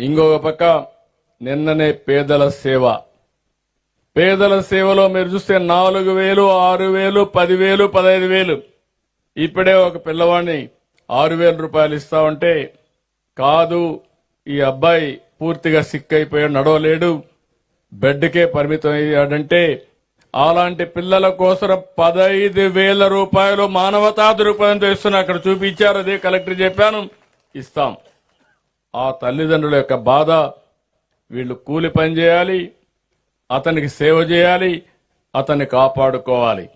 ఇంకొక పక్క నిన్ననే పేదల సేవ. పేదల సేవలో మీరు చూస్తే నాలుగు వేలు ఆరు వేలు పదివేలు పదహైదు వేలు. ఇప్పుడే ఒక పిల్లవాడిని ఆరు వేల రూపాయలు ఇస్తామంటే కాదు ఈ అబ్బాయి పూర్తిగా సిక్ అయిపోయాడు నడవలేడు. బెడ్కే పరిమితం అయ్యాడంటే అలాంటి పిల్లల కోసం పదహైదు వేల రూపాయలు మానవతా దృక్పథంతో ఇస్తున్నా. అక్కడ చూపించారు అదే కలెక్టర్ చెప్పాను. ఇస్తాం. ఆ తల్లిదండ్రుల యొక్క బాధ వీళ్ళు కూలి పని చేయాలి అతనికి సేవ చేయాలి అతన్ని కాపాడుకోవాలి.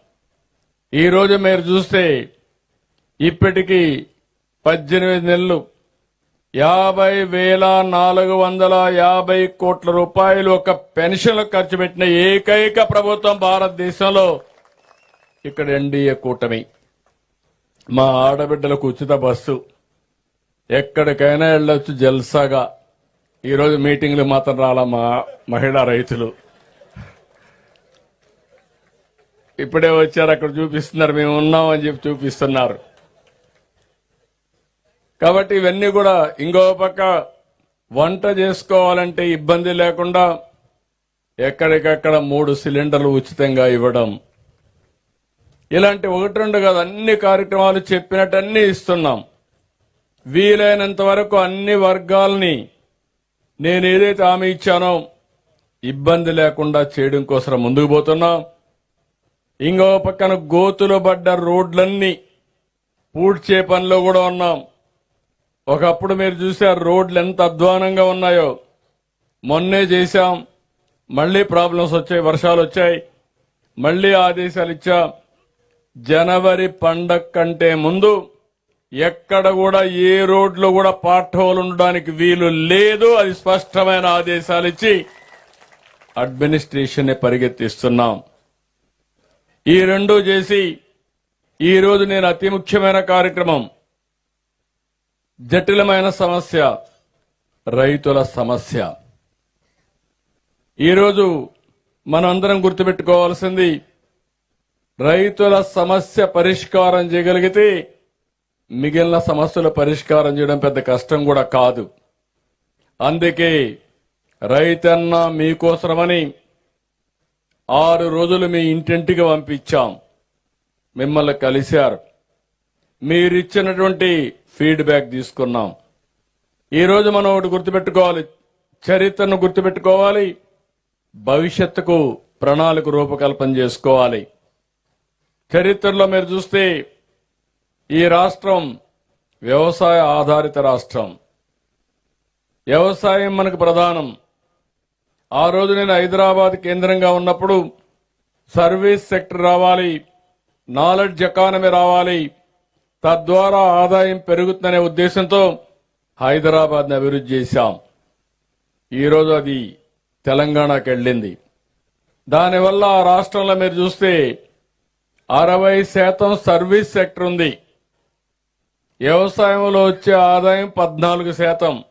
ఈరోజు మీరు చూస్తే ఇప్పటికీ పద్దెనిమిది నెలలు యాభై వేల నాలుగు వందల యాభై కోట్ల రూపాయలు ఒక పెన్షన్లు ఖర్చు పెట్టిన ఏకైక ప్రభుత్వం భారతదేశంలో ఇక్కడ ఎన్డీఏ కూటమి. మా ఆడబిడ్డలకు ఉచిత బస్సు. ఎక్కడికైనా వెళ్ళొచ్చు జల్సాగా. ఈరోజు మీటింగ్లు మాత్రం రాలా మా మహిళా రైతులు. ఇప్పుడే వచ్చారు అక్కడ చూపిస్తున్నారు మేము ఉన్నామని చెప్పి చూపిస్తున్నారు. కాబట్టి ఇవన్నీ కూడా ఇంకో పక్క వంట చేసుకోవాలంటే ఇబ్బంది లేకుండా ఎక్కడికక్కడ మూడు సిలిండర్లు ఉచితంగా ఇవ్వడం. ఇలాంటి ఒకటి రెండు కాదు అన్ని కార్యక్రమాలు చెప్పినట్టు అన్నీ ఇస్తున్నాం. వీలైనంత వరకు అన్ని వర్గాల్ని నేను ఏదైతే హామీ ఇచ్చానో ఇబ్బంది లేకుండా చేయడం కోసం ముందుకు పోతున్నాం. ఇంకో పక్కన గోతులు పడ్డ రోడ్లన్నీ పూడ్చే పనిలో కూడా ఉన్నాం. ఒకప్పుడు మీరు చూసారు రోడ్లు ఎంత అధ్వానంగా ఉన్నాయో. మొన్నే చేశాం. మళ్ళీ ప్రాబ్లమ్స్ వచ్చాయి వర్షాలు వచ్చాయి. మళ్ళీ ఆదేశాలు ఇచ్చాం. జనవరి పండగ కంటే ముందు ఎక్కడ కూడా ఏ రోడ్లో కూడా పాట్ ఉండడానికి వీలు లేదు. అది స్పష్టమైన ఆదేశాలు ఇచ్చి అడ్మినిస్ట్రేషన్ పరిగెత్తిస్తున్నాం. ఈ రెండు చేసి ఈ రోజు నేను అతి ముఖ్యమైన కార్యక్రమం. జటిలమైన సమస్య రైతుల సమస్య. ఈరోజు మనందరం గుర్తుపెట్టుకోవాల్సింది రైతుల సమస్య పరిష్కారం చేయగలిగితే మిగిలిన సమస్యల పరిష్కారం చేయడం పెద్ద కష్టం కూడా కాదు. అందుకే రైతన్న మీకోసమని ఆరు రోజులు మీ ఇంటింటికి పంపించాం. మిమ్మల్ని కలిశారు. మీరిచ్చినటువంటి ఫీడ్బ్యాక్ తీసుకున్నాం. ఈరోజు మనం ఒకటి గుర్తుపెట్టుకోవాలి. చరిత్రను గుర్తుపెట్టుకోవాలి. భవిష్యత్తుకు ప్రణాళిక రూపకల్పన చేసుకోవాలి. చరిత్రలో మీరు చూస్తే ఈ రాష్ట్రం వ్యవసాయ ఆధారిత రాష్ట్రం. వ్యవసాయం మనకు ప్రధానం. ఆ రోజు నేను హైదరాబాద్ కేంద్రంగా ఉన్నప్పుడు సర్వీస్ సెక్టర్ రావాలి నాలెడ్జ్ ఎకానమీ రావాలి తద్వారా ఆదాయం పెరుగుతుందనే ఉద్దేశంతో హైదరాబాద్ని అభివృద్ధి చేశాం. ఈరోజు అది తెలంగాణకు వెళ్ళింది. దానివల్ల ఆ రాష్ట్రంలో మీరు చూస్తే అరవై శాతం సర్వీస్ సెక్టర్ ఉంది. వ్యవసాయంలో వచ్చే ఆదాయం పద్నాలుగు శాతం.